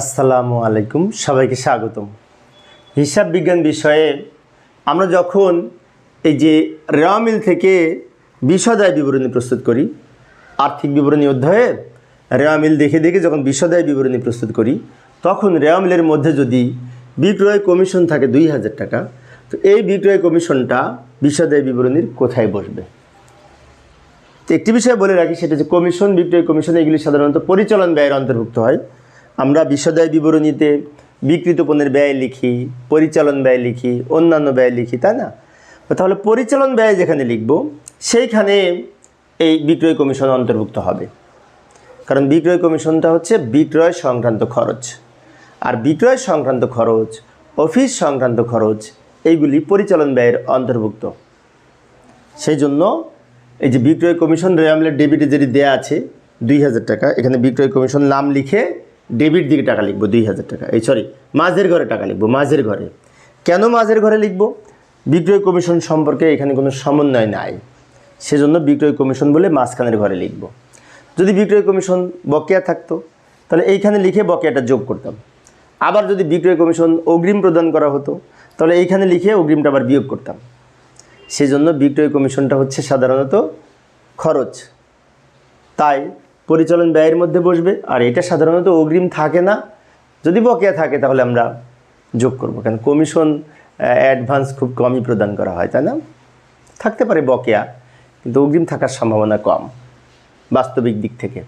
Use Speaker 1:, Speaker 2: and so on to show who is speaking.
Speaker 1: আসসালামু আলাইকুম, সবাইকে স্বাগতম। হিসাব বিজ্ঞান বিষয়ে আমরা যখন এই যে রেওয়া মিল থেকে বিশদায় বিবরণী প্রস্তুত করি, আর্থিক বিবরণী অধ্যায়ে রেওয়া মিল দেখে দেখে যখন বিশদায় বিবরণী প্রস্তুত করি, তখন রেওয়া মিলের মধ্যে যদি বিক্রয় কমিশন থাকে দুই হাজার টাকা, তো এই বিক্রয় কমিশনটা বিশদায় বিবরণীর কোথায় বসবে? তো একটি বিষয় বলে রাখি, সেটা যে কমিশন, বিক্রয় কমিশন, এগুলি সাধারণত পরিচালন ব্যয়ের অন্তর্ভুক্ত হয়। আমরা বিশ্বদায় বিবরণীতে বিকৃত পণ্যের ব্যয় লিখি, পরিচালন ব্যয় লিখি, অন্যান্য ব্যয় লিখি, তাই না? তাহলে পরিচালন ব্যয় যেখানে লিখব, সেইখানে এই বিক্রয় কমিশন অন্তর্ভুক্ত হবে। কারণ বিক্রয় কমিশনটা হচ্ছে বিক্রয় সংক্রান্ত খরচ। আর বিক্রয় সংক্রান্ত খরচ, অফিস সংক্রান্ত খরচ, এইগুলি পরিচালন ব্যয়ের অন্তর্ভুক্ত। সেই জন্য এই যে বিক্রয় কমিশন রেয়ামলের ডেবিটে যেটি দেয়া আছে, দুই হাজার টাকা, এখানে বিক্রয় কমিশন নাম লিখে ডেবিট দিকে টাকা লিখব দুই হাজার টাকা। এই সরি মাঝের ঘরে টাকা লিখব, মাঝের ঘরে। কেন মাঝের ঘরে লিখব? বিক্রয় কমিশন সম্পর্কে এখানে কোনো সমন্বয় নাই। সেজন্য বিক্রয় কমিশন বলে মাঝখানের ঘরে লিখব। যদি বিক্রয় কমিশন বকেয়া থাকতো, তাহলে এইখানে লিখে বকেয়াটা যোগ করতাম। আবার যদি বিক্রয় কমিশন অগ্রিম প্রদান করা হতো, তাহলে এইখানে লিখে অগ্রিমটা আবার বিয়োগ করতাম। সেজন্য বিক্রয় কমিশনটা হচ্ছে সাধারণত খরচ। তাই পরিচালন ব্যয়ের মধ্যে বসবে। আর এটা সাধারণত অগ্রিম থাকে না। যদি বকেয়া থাকে, তাহলে আমরা যোগ করব। কেন? কমিশন অ্যাডভান্স খুব কমই প্রদান করা হয়, তাই না? থাকতে পারে বকেয়া, কিন্তু অগ্রিম থাকার সম্ভাবনা কম, বাস্তবিক দিক থেকে।